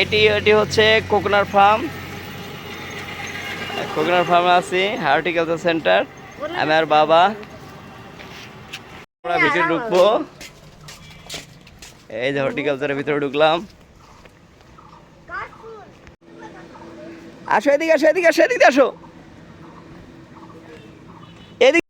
এটি এটি হচ্ছে কোকোনার ফার্ম। কোকোনার ফার্মে আছি, হার্টিকালচার সেন্টার। আমি আর বাবা। আমরা ভিতরে ঢুকবো। এই যে হর্টিকালচারের ভিতরে ঢুকলাম। আসো এদিকে আসো এদিকে আসো এদিকে আসো। এদিকে।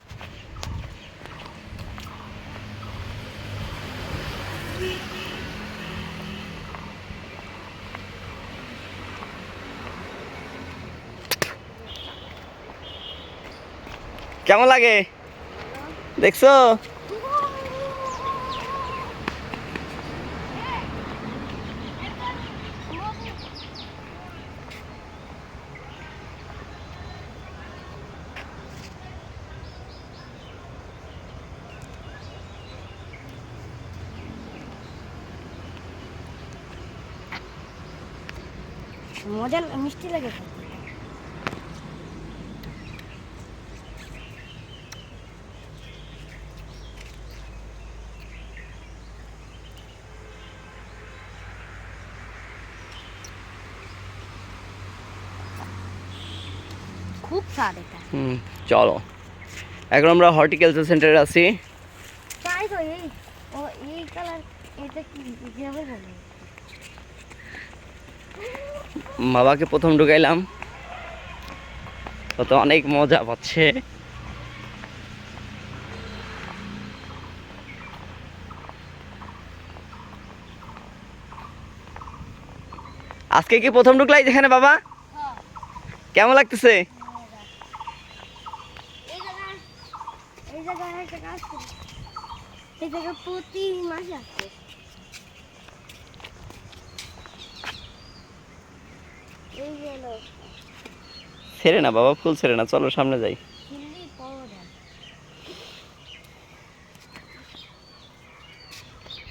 কেমন লাগে? দেখছ? মজা মিষ্টি লাগে খুব স্বাদ এটা। হুম চলো। এখন আমরা হর্টিকালচার সেন্টারে আছি। তাই তো এই ও এই কালার এটা কি হবে বাবাকে প্রথম ঢুকাইলাম। তো অনেক মজা পাচ্ছে। আজকে কি প্রথম ঢুকলাই যেখানে বাবা? কেমন লাগতেছে এই জায়গায় এই জায়গায় একটা করি। এই জায়গায় প্রতি মাসে আসছে ছেড়ে না বাবা ফুল ছেড়ে না চলো সামনে যাই।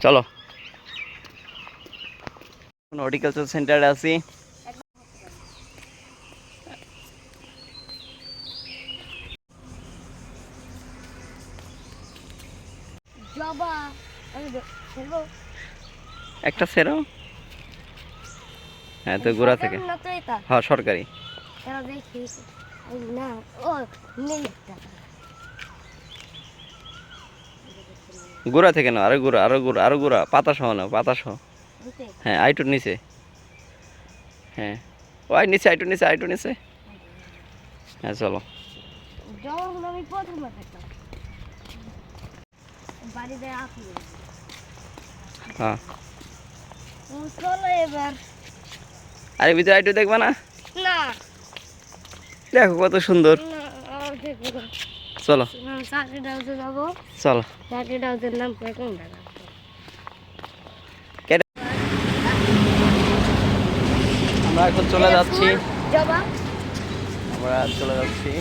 চলো। হর্টিকালচার সেন্টারে আছি। জবা একটা সেরো হ্যাঁ তো গোড়া থেকে। হ্যাঁ সরকারি। না ও নেই গোড়া থেকে না আরও গোড়া আরও গোড়া আরও গোড়া পাতা সহ না পাতা সহ। হ্যাঁ আইটুর নিচে। হ্যাঁ। ওই নিচে আইটুর নিচে আইটুর নিচে। হ্যাঁ চলো। বাড়িতে হ্যাঁ। চলো এবার। আরে ভিতরে আইটু দেখবা না? না। দেখো কত সুন্দর। চলো। চলো। নাম আমরা এখন চলে যাচ্ছি। আমরা চলে যাচ্ছি।